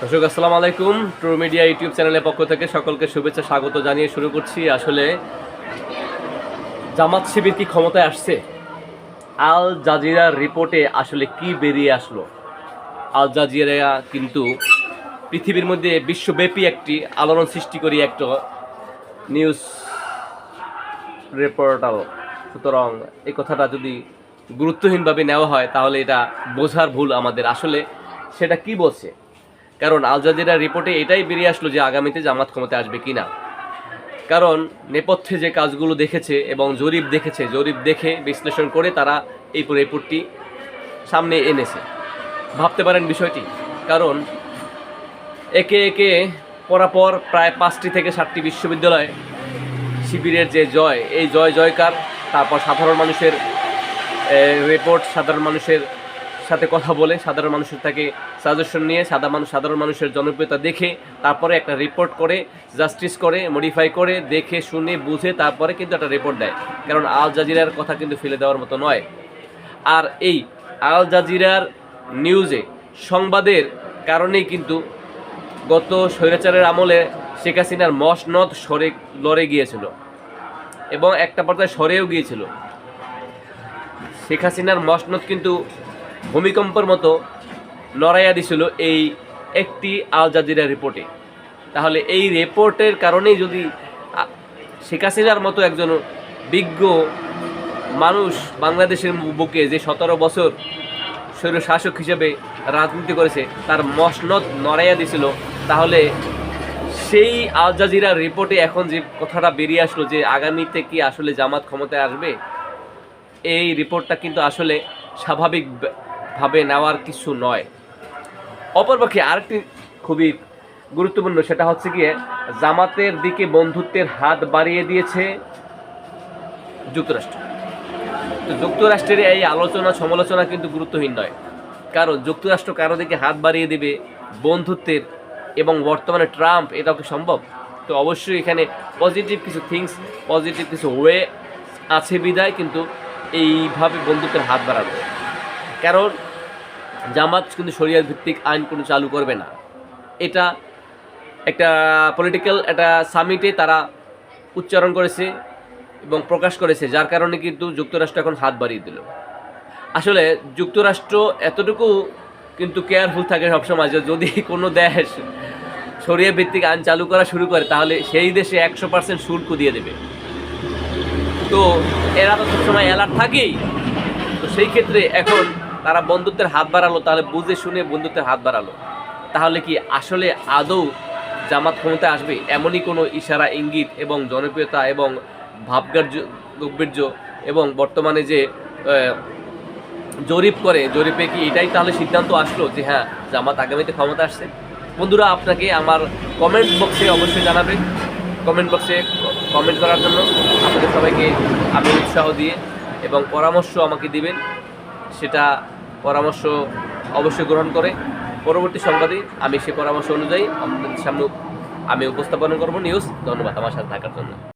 দর্শক, আসসালামু আলাইকুম। ট্রু মিডিয়া ইউটিউব চ্যানেলের পক্ষ থেকে সকলকে শুভেচ্ছা, স্বাগত জানিয়ে শুরু করছি। আসলে জামাত শিবির কি ক্ষমতায় আসছে? আল জাজিরার রিপোর্টে আসলে কি বেরিয়ে আসলো? আল জাজিরা কিন্তু পৃথিবীর মধ্যে বিশ্বব্যাপী একটি আলোড়ন সৃষ্টি করি একটা নিউজ রিপোর্টাল। সুতরাং এই কথাটা যদি গুরুত্বহীনভাবে নেওয়া হয়, তাহলে এটা বোঝার ভুল আমাদের। আসলে সেটা কি বলছে? কারণ আল রিপোর্টে এটাই বেরিয়ে আসলো যে আগামীতে জামাত ক্ষমতায় আসবে কি না কারণ নেপথ্যে যে কাজগুলো দেখেছে এবং জরিপ দেখেছে, জরিপ দেখে বিশ্লেষণ করে তারা এই রিপোর্টটি সামনে এনেছে। ভাবতে পারেন বিষয়টি, কারণ একে একে পরাপর প্রায় পাঁচটি থেকে সাতটি বিশ্ববিদ্যালয় শিবিরের যে জয়, এই জয় জয়কার, তারপর সাধারণ মানুষের রিপোর্ট, সাধারণ মানুষের সাথে কথা বলে, সাধারণ মানুষের থেকে সাজেশন নিয়ে, সাদা মানুষ, সাধারণ মানুষের জনপ্রিয়তা দেখে, তারপরে একটা রিপোর্ট করে জাস্টিস করে মডিফাই করে, দেখে, শুনে, বুঝে, তারপরে কিন্তু একটা রিপোর্ট দেয়। কারণ আল জাজিরার কথা কিন্তু ফেলে দেওয়ার মতো নয়। আর এই আল জাজিরার নিউজে সংবাদের কারণেই কিন্তু গত স্বৈরাচারের আমলে শেখ হাসিনার মসনদ সরে, লড়ে গিয়েছিল। এবং একটা পর্যায়ে সরেও গিয়েছিল। শেখ হাসিনার মসনদ কিন্তু ভূমিকম্পের মতো লড়াইয়া দিছিল এই একটি আল জাজিরা রিপোর্টে তাহলে এই রিপোর্টের কারণেই যদি শেখ হাসিনার মতো একজন বিজ্ঞ মানুষ বাংলাদেশের বুকে যে সতেরো বছর স্বৈর শাসক হিসেবে রাজনীতি করেছে, তার মসনদ নড়াইয়া দিছিল, তাহলে সেই আল জাজিরার রিপোর্টে এখন যে কথাটা বেরিয়ে আসলো যে আগামীতে কি আসলে জামাত ক্ষমতায় আসবে, এই রিপোর্টটা কিন্তু আসলে স্বাভাবিকভাবে নেওয়ার কিছু নয়। অপরপক্ষে আরেকটি খুবই গুরুত্বপূর্ণ, সেটা হচ্ছে গিয়ে জামাতের দিকে বন্ধুত্বের হাত বাড়িয়ে দিয়েছে যুক্তরাষ্ট্র। তো যুক্তরাষ্ট্রের এই আলোচনা, সমালোচনা কিন্তু গুরুত্বহীন নয়। কারণ যুক্তরাষ্ট্র কারও দিকে হাত বাড়িয়ে দেবে বন্ধুত্বের এবং বর্তমানে ট্রাম্প এটাও কি সম্ভব? তো অবশ্যই এখানে পজিটিভ কিছু থিংস, পজিটিভ কিছু ওয়ে আছে বিদায়, কিন্তু এইভাবে বন্ধুত্বের হাত বাড়াবে। কারণ জামাত কিন্তু শরিয়ার ভিত্তিক আইন কোনো চালু করবে না। এটা একটা পলিটিক্যাল একটা সামিটে তারা উচ্চারণ করেছে এবং প্রকাশ করেছে, যার কারণে কিন্তু যুক্তরাষ্ট্র এখন হাত বাড়িয়ে দিল। আসলে যুক্তরাষ্ট্র এতটুকু কিন্তু কেয়ারফুল থাকে সবসময় যে যদি কোনো দেশ শরিয়া ভিত্তিক আইন চালু করা শুরু করে, তাহলে সেই দেশে একশো পার্সেন্ট শুল্ক দিয়ে দেবে। তো এরা তো সবসময় অ্যালার্ট থাকেই। তো সেই ক্ষেত্রে এখন তারা বন্ধুত্বের হাত বাড়ালো, তাহলে বুঝে শুনে বন্ধুত্বের হাত বাড়ালো। তাহলে কি আসলে আদৌ জামাত ক্ষমতায় আসবে? এমনই কোনো ইশারা, ইঙ্গিত এবং জনপ্রিয়তা এবং ভাবগার্য গভীর্য এবং বর্তমানে যে জরিপ করে, জরিপে কি এটাই তাহলে সিদ্ধান্ত আসলো যে হ্যাঁ জামাত আগামীতে ক্ষমতা আসছে? বন্ধুরা, আপনাকে আমার কমেন্ট বক্সে অবশ্যই জানাবেন কমেন্ট বক্সে কমেন্ট করার জন্য আপনাদের সবাইকে আমি উৎসাহ দিয়ে এবং পরামর্শ আমাকে দিবেন। সেটা পরামর্শ অবশ্যই গ্রহণ করে। পরবর্তী সংবাদে আমি সেই পরামর্শ অনুযায়ী আপনাদের সামনে আমি উপস্থাপন করব। নিউজ, ধন্যবাদ। আমার সাথে থাকার জন্য।